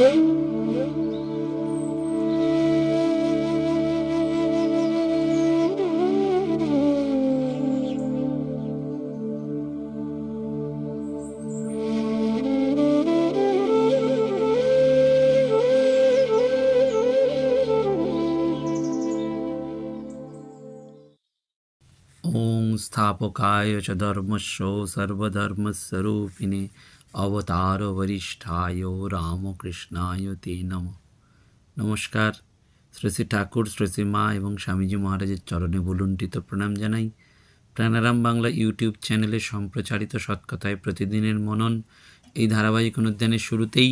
ॐ स्थापकाय च धर्मशो सर्वधर्मस्वरूपिणे অবতারবরিষ্ঠায় রামকৃষ্ণায় তে নম নমস্কার শ্রী শ্রী ঠাকুর শ্রী শ্রী মা এবং স্বামীজি মহারাজের চরণে বলুণ্ঠিত প্রণাম জানাই। প্রাণারাম বাংলা ইউটিউব চ্যানেলে সম্প্রচারিত সৎকথায় প্রতিদিনের মনন। এই ধারাবাহিক অনুদ্যানের শুরুতেই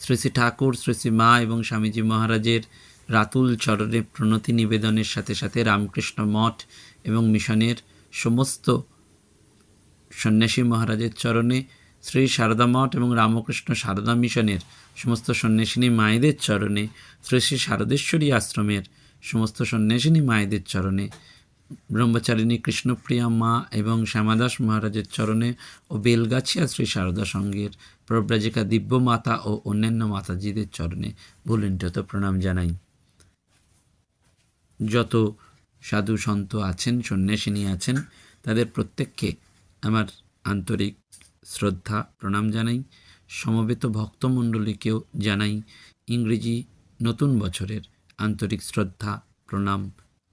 শ্রী শ্রী ঠাকুর শ্রী শ্রী মা এবং স্বামীজি মহারাজের রাতুল চরণে প্রণতি নিবেদনের সাথে সাথে রামকৃষ্ণ মঠ এবং মিশনের সমস্ত সন্ন্যাসী মহারাজের চরণে শ্রী সারদা মঠ এবং রামকৃষ্ণ সারদা মিশনের সমস্ত সন্ন্যাসিনী মায়েদের চরণে, শ্রী শ্রী শারদেশ্বরী আশ্রমের সমস্ত সন্ন্যাসিনী মায়েদের চরণে, ব্রহ্মচারিণী কৃষ্ণপ্রিয়া মা এবং শ্যামাদাস মহারাজের চরণে ও বেলগাছিয়া শ্রী সারদা সঙ্গের প্রব্রাজিকা দিব্য মাতা ও অন্যান্য মাতাজিদের চরণে ভুলুণ্ঠত প্রণাম জানাই। যত সাধু সন্ত আছেন, সন্ন্যাসিনী আছেন, তাদের প্রত্যেককে আমার আন্তরিক শ্রদ্ধা, প্রণাম জানাই। সমবেত ভক্তমণ্ডলীকেও জানাই ইংরেজি নতুন বছরের আন্তরিক শ্রদ্ধা, প্রণাম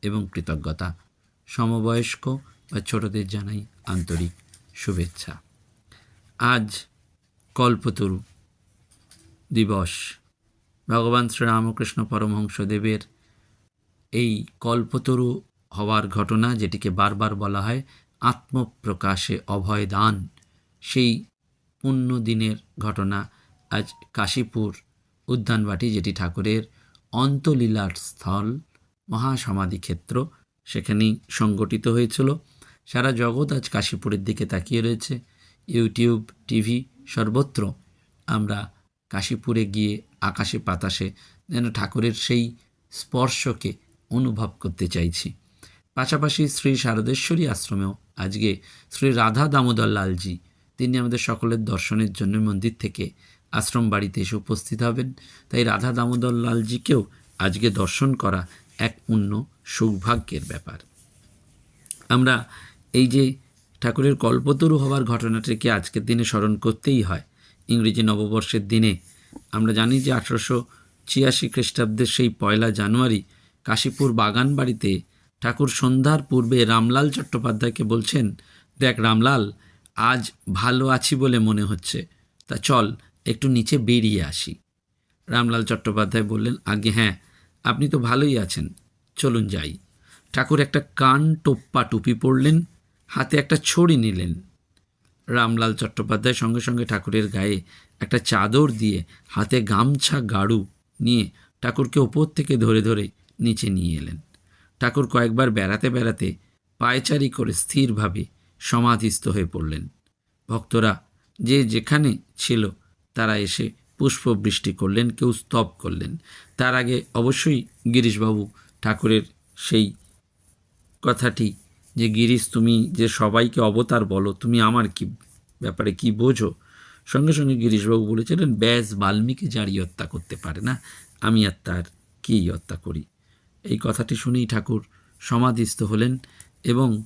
এবং কৃতজ্ঞতা। সমবয়স্ক বা ছোটদের জানাই আন্তরিক শুভেচ্ছা। আজ কল্পতরু দিবস। ভগবান শ্রীরামকৃষ্ণ পরমহংসদেবের এই কল্পতরু হওয়ার ঘটনা, যেটিকে বারবার বলা হয় আত্মপ্রকাশে অভয় দান সেই পুণ্য দিনের ঘটনা আজ কাশীপুর উদ্যানবাটি যেটি ঠাকুরের অন্তলীলার স্থল মহাসমাধি ক্ষেত্র সেখানেই সংগঠিত হয়েছিল। সারা জগৎ আজ কাশীপুরের দিকে তাকিয়ে রয়েছে। ইউটিউব, টিভি, সর্বত্র আমরা কাশীপুরে গিয়ে আকাশে বাতাসে যেন ঠাকুরের সেই স্পর্শকে অনুভব করতে চাইছি। পাশাপাশি শ্রী শারদেশ্বরী আশ্রমেও আজকে শ্রী রাধা দামোদর লালজি তিনি আমাদের সকলের দর্শনের জন্য মন্দির থেকে আশ্রম বাড়িতে এসে উপস্থিত হবেন। তাই রাধা দামোদর লালজিকেও আজকে দর্শন করা এক পূর্ণ সৌভাগ্যের ব্যাপার। আমরা এই যে ঠাকুরের কল্পতরু হওয়ার ঘটনাটিকে আজকের দিনে স্মরণ করতেই হয়। ইংরেজি নববর্ষের দিনে আমরা জানি যে আঠারোশো ছিয়াশি খ্রিস্টাব্দের সেই পয়লা জানুয়ারি কাশীপুর বাগান বাড়িতে ঠাকুর সন্ধ্যার পূর্বে রামলাল চট্টোপাধ্যায়কে বলছেন, দেখ রামলাল আজ ভালো আছি বলে মনে হচ্ছে। তা চল, একটু নিচে বেরিয়ে আসি। রামলাল চট্টোপাধ্যায় বললেন আগে হ্যাঁ আপনি তো ভালোই আছেন। চলুন যাই। ঠাকুর একটা কান টোপ্পা টুপি পরলেন, হাতে একটা ছড়ি নিলেন। রামলাল চট্টোপাধ্যায় সঙ্গে সঙ্গে ঠাকুরের গায়ে একটা চাদর দিয়ে হাতে গামছা, গাড়ু নিয়ে ঠাকুরকে ওপর থেকে ধরে ধরে নিচে নিয়ে এলেন। ঠাকুর কয়েকবার বেড়াতে বেড়াতে পায়চারি করে স্থিরভাবে সমাধিস্থ হয়ে পড়লেন। ভক্তরা যে যেখানে ছিল, তারা এসে পুষ্পবৃষ্টি করলেন, কেউ স্তব করলেন। তার আগে অবশ্যই গিরিশবাবু ঠাকুরের সেই কথাটি যে, গিরিশ, তুমি যে সবাইকে অবতার বলো, তুমি আমার কি ব্যাপারে কি বোঝো? সঙ্গে সঙ্গে গিরিশবাবু বলেছিলেন, ব্যাস, বাল্মীকি যারই হত্যা করতে পারে না, আমি আর তার কী হত্যা করি? এই কথাটি শুনেই ঠাকুর সমাধিস্থ হলেন এবং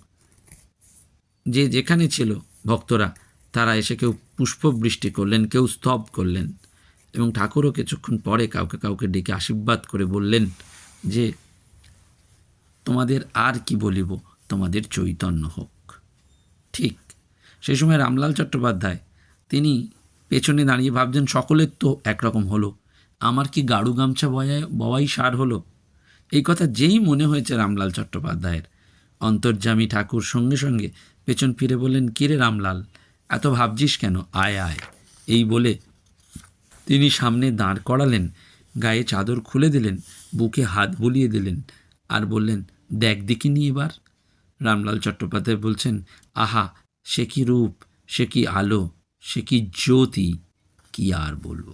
যে যেখানে ছিল ভক্তরা, তারা এসে কেউ পুষ্পবৃষ্টি করলেন, কেউ স্তব করলেন এবং ঠাকুরও কিছুক্ষণ পরে কাউকে কাউকে ডেকে আশীর্বাদ করে বললেন যে, তোমাদের আর কি বলিব? তোমাদের চৈতন্য হোক। ঠিক সেই সময় রামলাল চট্টোপাধ্যায়, তিনি পেছনে দাঁড়িয়ে ভাবছেন, সকলের তো একরকম হলো। আমার কি গাড়ু গামছা বয়ায় বওয়াই সার হলো? এই কথা যেই মনে হয়েছে রামলাল চট্টোপাধ্যায়ের অন্তর্যামী ঠাকুর সঙ্গে সঙ্গে পেছন ফিরে বললেন কিরে রামলাল, এত ভাবছিস কেন? আয় আয়। এই বলে তিনি সামনে দাঁড় করালেন, গায়ে চাদর খুলে দিলেন, বুকে হাত বুলিয়ে দিলেন আর বললেন, দেখ দেখিনি এবার? রামলাল চট্টোপাধ্যায় বলছেন, আহা, সে কি রূপ, সে কি আলো, সে কি জ্যোতি, কি আর বলব?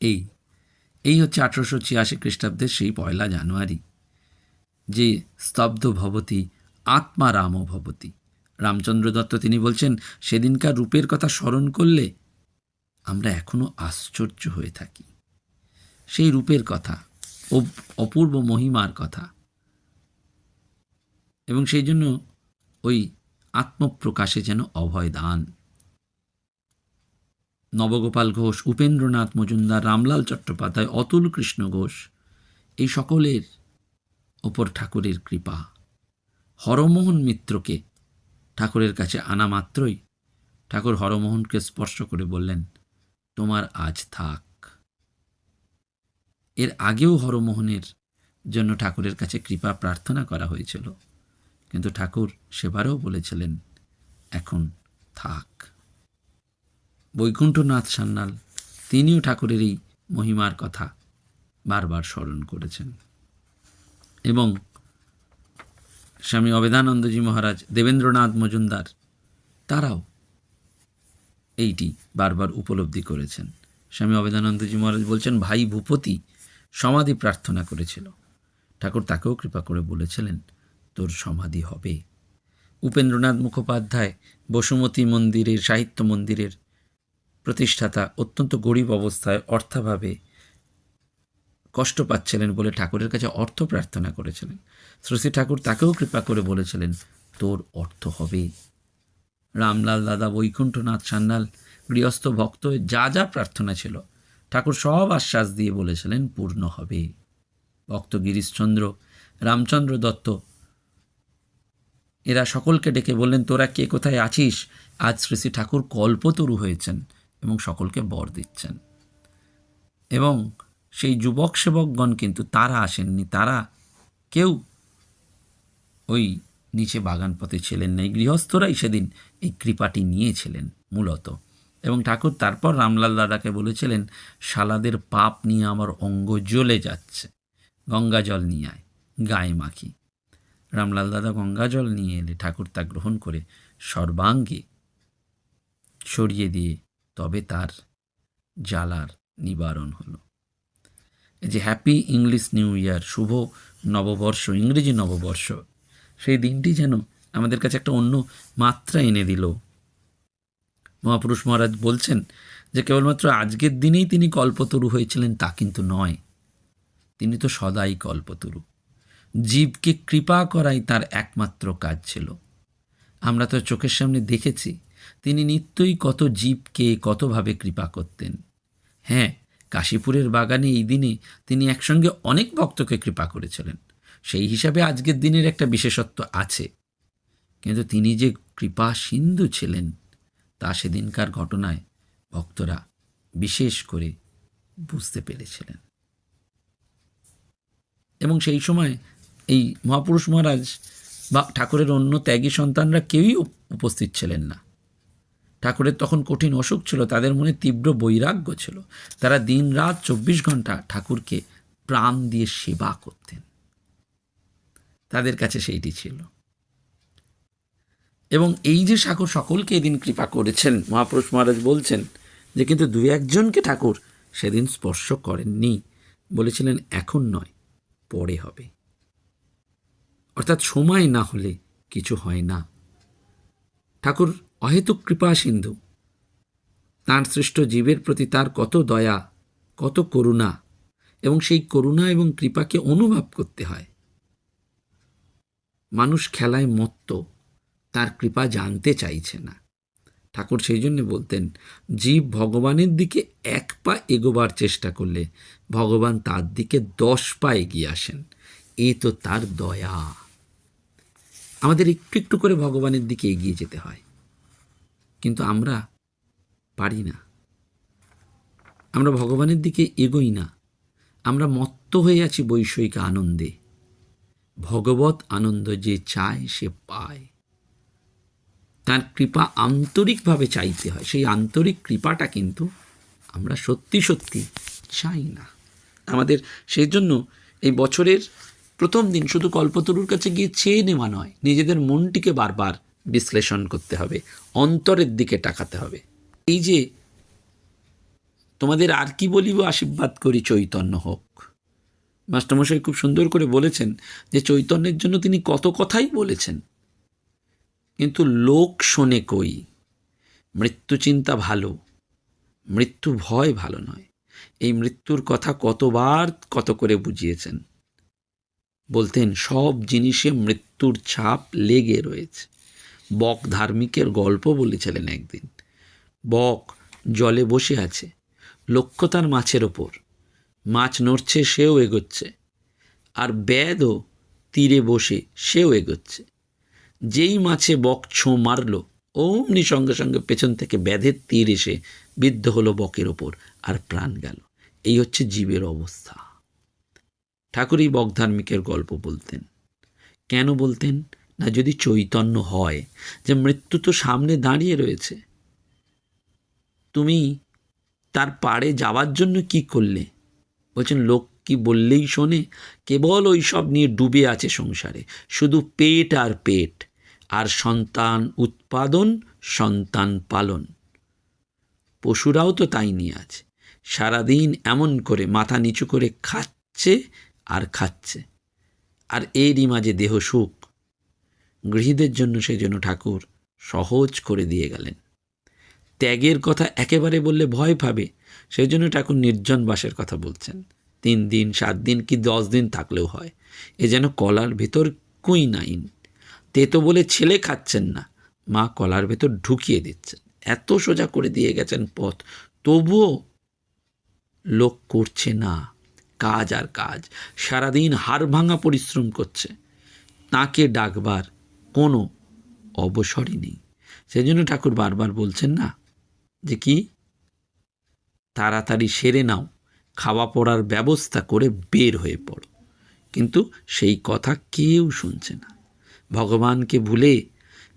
এই এই হচ্ছে আঠারোশো ছিয়াশি খ্রিস্টাব্দের সেই পয়লা জানুয়ারি। যে স্তব্ধ ভবতী, আত্মা রাম ভবতী। রামচন্দ্র দত্ত তিনি বলছেন, সেদিনকার রূপের কথা স্মরণ করলে আমরা এখনও আশ্চর্য হয়ে থাকি। সেই রূপের কথা, অপ- অপূর্ব মহিমার কথা। এবং সেই জন্য ওই আত্মপ্রকাশে যেন অভয় দান। নবগোপাল ঘোষ, উপেন্দ্রনাথ মজুমদার, রামলাল চট্টোপাধ্যায়, অতুল কৃষ্ণ ঘোষ, এই সকলের ওপর ঠাকুরের কৃপা। হরমোহন মিত্রকে ঠাকুরের কাছে আনা মাত্রই ঠাকুর হরমোহনকে স্পর্শ করে বললেন, তোমার আজ থাক। এর আগেও হরমোহনের জন্য ঠাকুরের কাছে কৃপা প্রার্থনা করা হয়েছিল। কিন্তু ঠাকুর সেবারও বলেছিলেন, এখন থাক। বৈকুণ্ঠনাথ সান্যাল তিনিও ঠাকুরের এই মহিমার কথা বারবার স্মরণ করেছেন। এবং স্বামী অবেদানন্দজি মহারাজ দেবেন্দ্রনাথ মজুমদার, তারাও এইটি বারবার উপলব্ধি করেছেন। স্বামী অবেদানন্দজি মহারাজ বলছেন, ভাই ভূপতি সমাধি প্রার্থনা করেছিল। ঠাকুর তাকেও কৃপা করে বলেছিলেন, তোর সমাধি হবে। উপেন্দ্রনাথ মুখোপাধ্যায় বসুমতী মন্দিরের, সাহিত্য মন্দিরের প্রতিষ্ঠাতা অত্যন্ত গরিব অবস্থায় অর্থাভাবে কষ্ট পাচ্ছিলেন বলে ঠাকুরের কাছে অর্থ প্রার্থনা করেছিলেন। শ্রী ঠাকুর তাকেও কৃপা করে বলেছিলেন, তোর অর্থ হবে। রামলাল দাদা, বৈকুণ্ঠনাথ সান্যাল, গৃহস্থ ভক্ত, যা যা প্রার্থনা ছিল, ঠাকুর সব আশ্বাস দিয়ে বলেছিলেন, পূর্ণ হবে। ভক্ত গিরিশচন্দ্র, রামচন্দ্র দত্ত, এরা সকলকে ডেকে বললেন, তোরা কে? কোথায় আছিস? আজ শ্রী শ্রী ঠাকুর কল্পতরু হয়েছেন এবং সকলকে বর দিচ্ছেন। এবং সেই যুবক সেবকগণ কিন্তু তারা আসেননি, তারা কেউ ওই নিচে বাগান পথে ছিলেন না, এই গৃহস্থরাই সেদিন এই কৃপাটি নিয়েছিলেন মূলত। এবং ঠাকুর তারপর রামলাল দাদাকে বলেছিলেন, শালাদের পাপ নিয়ে আমার অঙ্গ জ্বলে যাচ্ছে, গঙ্গা জল নিয়ে আয়, গায়ে মাখি। রামলাল দাদা গঙ্গা জল নিয়ে এলে ঠাকুর তা গ্রহণ করে সর্বাঙ্গে সরিয়ে দিয়ে তবে তার জ্বালার নিবারণ হলো। যে হ্যাপি ইংলিশ নিউ ইয়ার শুভ নববর্ষ, ইংরেজি নববর্ষ, সেই দিনটি যেন আমাদের কাছে একটা অন্য মাত্রা এনে দিল। মহাপুরুষ মহারাজ বলছেন যে কেবলমাত্র আজকের দিনেই তিনি কল্পতরু হয়েছিলেন তা কিন্তু নয়। তিনি তো সদাই কল্পতরু। জীবকে কৃপা করাই তার একমাত্র কাজ ছিল। আমরা তো চোখের সামনে দেখেছি, তিনি নিত্যই কত জীবকে কতভাবে কৃপা করতেন। হ্যাঁ কাশীপুরের বাগানে এই দিনে তিনি একসঙ্গে অনেক ভক্তকে কৃপা করেছিলেন। সেই হিসাবে আজকের দিনের একটা বিশেষত্ব আছে। কিন্তু তিনি যে কৃপা সিন্ধু ছিলেন, তা সেদিনকার ঘটনায় ভক্তরা বিশেষ করে বুঝতে পেরেছিলেন। এবং সেই সময় এই মহাপুরুষ মহারাজ বা ঠাকুরের অন্য ত্যাগী সন্তানরা কেউই উপ- উপস্থিত ছিলেন না। ঠাকুরের তখন কঠিন অসুখ ছিল, তাদের মনে তীব্র বৈরাগ্য ছিল। তারা দিন রাত চব্বিশ ঘণ্টা ঠাকুরকে প্রাণ দিয়ে সেবা করতেন। তাদের কাছে সেইটি ছিল। এবং এই যে ঠাকুর সকলকে এদিন কৃপা করেছেন, মহাপুরুষ মহারাজ বলছেন যে, কিন্তু দু একজনকে ঠাকুর সেদিন স্পর্শ করেননি। বলেছিলেন, এখন নয়, পরে হবে। অর্থাৎ সময় না হলে কিছু হয় না। ঠাকুর অহেতুক কৃপা সিন্ধু। তাঁর সৃষ্ট জীবের প্রতি তার কত দয়া, কত করুণা এবং সেই করুণা এবং কৃপাকে অনুভব করতে হয়। মানুষ খেলায় মত্ত, তার কৃপা জানতে চাইছে না। ঠাকুর সেই জন্য বলতেন, জীব ভগবানের দিকে এক পা এগোবার চেষ্টা করলে ভগবান তার দিকে দশ পা এগিয়ে আসেন। এ তো তার দয়া। আমাদের একটু একটু করে ভগবানের দিকে এগিয়ে যেতে হয়। কিন্তু আমরা পারি না। আমরা ভগবানের দিকে এগোই না। আমরা মত্ত হয়ে আছি বৈষয়িক আনন্দে। ভগবত আনন্দ যে চায়, সে পায়। তার কৃপা আন্তরিকভাবে চাইতে হয়। সেই আন্তরিক কৃপাটা কিন্তু আমরা সত্যি সত্যি চাই না। আমাদের সেই জন্য এই বছরের প্রথম দিন শুধু কল্পতরুর কাছে গিয়ে চেয়ে নেওয়া নয়, নিজেদের মনটিকে বারবার বিশ্লেষণ করতে হবে, অন্তরের দিকে তাকাতে হবে। এই যে তোমাদের আর কি বলিব আশীর্বাদ করি চৈতন্য হোক। মাস্টারমশাই খুব সুন্দর করে বলেছেন যে চৈতন্যের জন্য তিনি কত কথাই বলেছেন। কিন্তু লোক শোনে কই? মৃত্যু চিন্তা ভালো, মৃত্যু ভয় ভালো নয়। এই মৃত্যুর কথা কতবার কত করে বুঝিয়েছেন। বলতেন সব জিনিসে মৃত্যুর ছাপ লেগে রয়েছে। বক ধার্মিকের গল্প বলেছিলেন একদিন। বক জলে বসে আছে, লক্ষ্য তার মাছের ওপর। মাছ নড়ছে, সেও এগোচ্ছে। আর ব্যাদও তীরে বসে, সেও এগোচ্ছে। যেই মাছে বক ছোঁ মারল, অমনি সঙ্গে সঙ্গে পেছন থেকে ব্যাধের তীর এসে বিদ্ধ হলো বকের ওপর আর প্রাণ গেল। এই হচ্ছে জীবের অবস্থা। ঠাকুরই বকধার্মিকের গল্প বলতেন। কেন বলতেন? না যদি চৈতন্য হয় যে মৃত্যু তো সামনে দাঁড়িয়ে রয়েছে। তুমি তার পাড়ে যাওয়ার জন্য কি করলে? বলছেন, লোক কি বললেই শোনে, কেবল ওই সব নিয়ে ডুবে আছে সংসারে, শুধু পেট আর পেট, আর সন্তান উৎপাদন, সন্তান পালন। পশুরাও তো তাই নিয়ে আছে, সারাদিন এমন করে মাথা নিচু করে খাচ্ছে আর খাচ্ছে, আর এরই মাঝে দেহ সুখ গৃহীদের জন্য সেই জন্য ঠাকুর সহজ করে দিয়ে গেলেন। ত্যাগের কথা একেবারে বললে ভয় পাবে সেই জন্য ঠাকুর নির্জন বাসের কথা বলছেন। তিন দিন, সাত দিন কি দশ দিন থাকলেও হয়। এ যেন কলার ভেতর কুই নাইন। তেতো বলে ছেলে খাচ্ছেন না। মা কলার ভেতর ঢুকিয়ে দিচ্ছেন। এত সোজা করে দিয়ে গেছেন পথ। তবুও লোক করছে না। কাজ আর কাজ। সারাদিন হাড় ভাঙা পরিশ্রম করছে। তাকে ডাকবার কোনো অবসরই নেই। সেই জন্য ঠাকুর বারবার বলছেন না যে কি? তাড়াতাড়ি সেরে নাও, খাওয়া পড়ার ব্যবস্থা করে বের হয়ে পড়ো। কিন্তু সেই কথা কেউ শুনছে না। ভগবানকে ভুলে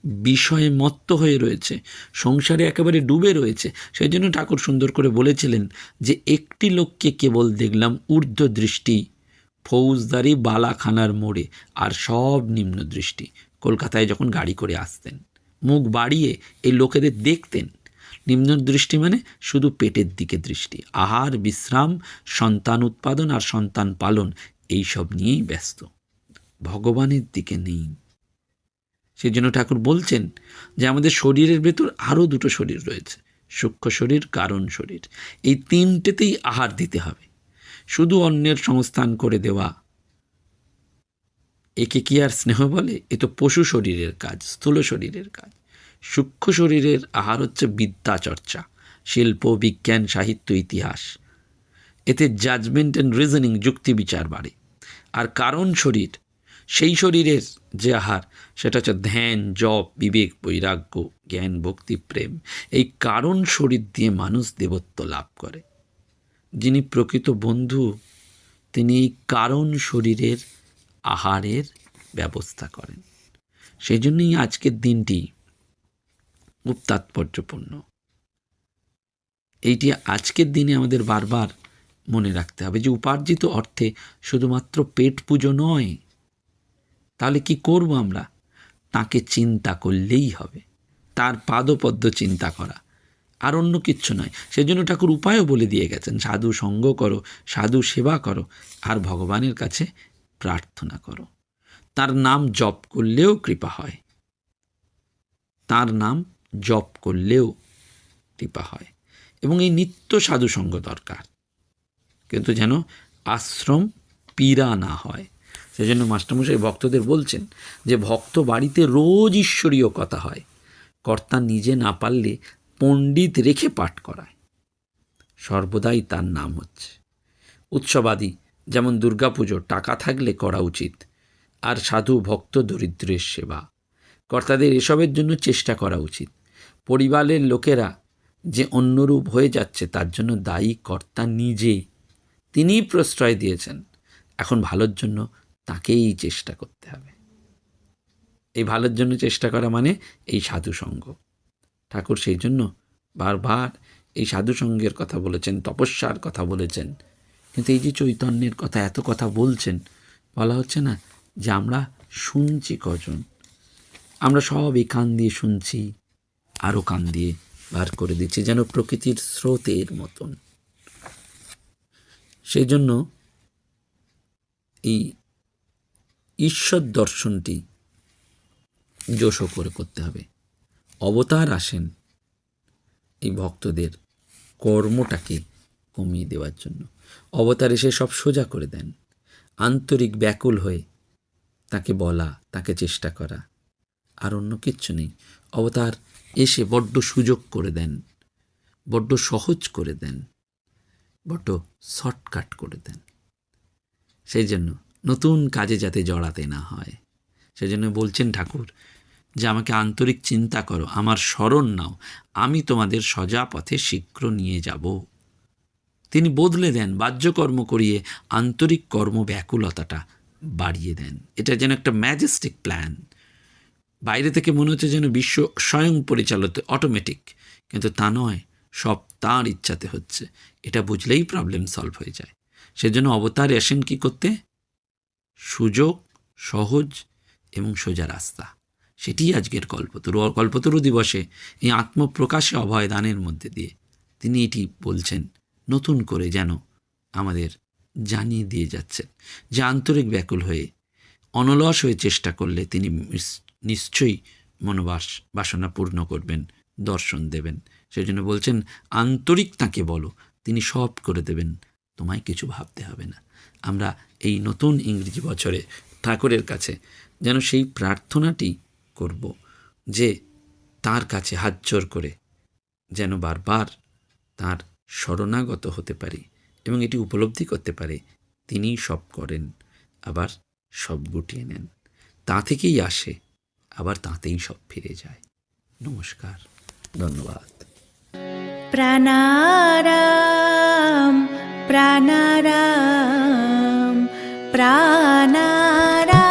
বিষয়ে মত্ত হয়ে রয়েছে, সংসারে একেবারে ডুবে রয়েছে। সেই জন্য ঠাকুর সুন্দর করে বলেছিলেন যে একটি লোককে কেবল দেখলাম ঊর্ধ্ব দৃষ্টি ফৌজদারি, বালাখানার মোড়ে, আর সব নিম্ন দৃষ্টি কলকাতায় যখন গাড়ি করে আসতেন, মুখ বাড়িয়ে এই লোকেদের দেখতেন, নিম্ন দৃষ্টি মানে শুধু পেটের দিকে দৃষ্টি। আহার, বিশ্রাম, সন্তান উৎপাদন আর সন্তান পালন এই সব নিয়েই ব্যস্ত। ভগবানের দিকে নেই। সেই জন্য ঠাকুর বলছেন যে আমাদের শরীরের ভেতর আরও দুটো শরীর রয়েছে, সূক্ষ্ম শরীর, কারণ শরীর। এই তিনটেতেই আহার দিতে হবে। শুধু অন্যের সংস্থান করে দেওয়া একে কি আর স্নেহ বলে? এ তো পশু শরীরের কাজ, স্থূল শরীরের কাজ। সূক্ষ্ম শরীরের আহার হচ্ছে বিদ্যা চর্চা, শিল্প, বিজ্ঞান, সাহিত্য, ইতিহাস। এতে জাজমেন্ট অ্যান্ড রিজনিং যুক্তি বিচার বাড়ে। আর কারণ শরীর, সেই শরীরের যে আহার, সেটা হচ্ছে ধ্যান, জপ, বিবেক, বৈরাগ্য, জ্ঞান, ভক্তি, প্রেম। এই কারণ শরীর দিয়ে মানুষ দেবত্ব লাভ করে। যিনি প্রকৃত বন্ধু, তিনি কারণ শরীরের আহারের ব্যবস্থা করেন। সেই জন্যই আজকের দিনটি খুব তাৎপর্যপূর্ণ। এইটি আজকের দিনে আমাদের বারবার মনে রাখতে হবে যে উপার্জিত অর্থে শুধুমাত্র পেট পুজো নয়, তাহলে কি করব আমরা? তাকে চিন্তা করলেই হবে, তার পাদপদ্ম চিন্তা করা। আর অন্য কিচ্ছু নয়। সেজন্য ঠাকুর উপায়ও বলে দিয়ে গেছেন, সাধু সঙ্গ করো, সাধু সেবা করো, আর ভগবানের কাছে প্রার্থনা করো। তার নাম জপ করলেও কৃপা হয়। তার নাম জপ করলেও কৃপা হয়। এবং এই নিত্য সাধু সঙ্গ দরকার। কিন্তু যেন আশ্রম পীড়া না হয়। সেজন্য মাস্টারমশাই ভক্তদের বলছেন যে, ভক্ত বাড়িতে রোজ ঈশ্বরীয় কথা হয়। কর্তা নিজে না পারলে পণ্ডিত রেখে পাঠ করায়। সর্বদাই তার নাম হচ্ছে। উৎসবাদী যেমন দুর্গাপুজো, টাকা থাকলে করা উচিত। আর সাধু ভক্ত দরিদ্রের সেবা। কর্তাদের এসবের জন্য চেষ্টা করা উচিত। পরিবারের লোকেরা যে অন্যরূপ হয়ে যাচ্ছে, তার জন্য দায়ী কর্তা নিজে। তিনিই প্রশ্রয় দিয়েছেন। এখন ভালোর জন্য তাকেই চেষ্টা করতে হবে। এই ভালোর জন্য চেষ্টা করা মানে এই সাধু সঙ্গ। ঠাকুর সেই জন্য বারবার এই সাধু সঙ্গের কথা বলেছেন, তপস্যার কথা বলেছেন। কিন্তু এই যে চৈতন্যের কথা, এত কথা বলছেন, বলা হচ্ছে না যে আমরা শুনছি কজন। আমরা সব এই কান দিয়ে শুনছি আরও কান দিয়ে বার করে দিচ্ছি, যেন প্রকৃতির স্রোতের মতন। সেই জন্য এই ঈশ্বর দর্শনটি জোশো করে করতে হবে। অবতার আসেন এই ভক্তদের কর্মটাকে কমিয়ে দেওয়ার জন্য। অবতার এসে সব সোজা করে দেন। আন্তরিক ব্যাকুল হয়ে তাকে বলা, তাকে চেষ্টা করা। আর অন্য কিচ্ছু নেই। অবতার এসে বড্ড সুযোগ করে দেন। বড্ড সহজ করে দেন। বড্ড শর্টকাট করে দেন। সেই জন্য নতুন কাজে যাতে জড়াতে না হয়। সেই জন্য বলছেন, ঠাকুর, যে আমাকে আন্তরিক চিন্তা করো, আমার স্মরণ নাও। আমি তোমাদের সজা পথে শীঘ্র নিয়ে যাব। তিনি বদলে দেন, বাহ্যকর্ম করিয়ে আন্তরিক কর্ম ব্যাকুলতাটা বাড়িয়ে দেন। এটা যেন একটা ম্যাজেস্টিক প্ল্যান বাইরে থেকে মনে হচ্ছে যেন বিশ্ব স্বয়ং পরিচালিত অটোমেটিক কিন্তু তা নয়, সব তাঁর ইচ্ছাতে হচ্ছে। এটা বুঝলেই প্রবলেম সলভ হয়ে যায়। সেজন্য অবতার আসেন কি করতে? সুযোগ, সহজ এবং সোজা রাস্তা। সেটি আজকের কল্পতরু। কল্পতরু দিবসে এই আত্মপ্রকাশে অভয় দানের মধ্যে দিয়ে তিনি এটি বলছেন নতুন করে যেন আমাদের জানিয়ে দিয়ে যাচ্ছেন যে আন্তরিক ব্যাকুল হয়ে, অনলস হয়ে চেষ্টা করলে তিনি নিশ্চয়ই মনোবাস, বাসনা পূর্ণ করবেন, দর্শন দেবেন। সেই জন্য বলছেন, আন্তরিক তাকে বলো, তিনি সব করে দেবেন, তোমায় কিছু ভাবতে হবে না। আমরা এই নতুন ইংরেজি বছরে ঠাকুরের কাছে যেন সেই প্রার্থনাটি করব, যে তার কাছে হাত জোর করে যেন বারবার তার শরণাগত হতে পারি এবং এটি উপলব্ধি করতে পারে তিনিই সব করেন, আবার সব গুটিয়ে নেন। তা থেকেই আসে, আবার তাতেই সব ফিরে যায়। নমস্কার, ধন্যবাদ। প্রাণারাম প্রাণারাম প্রাণারাম।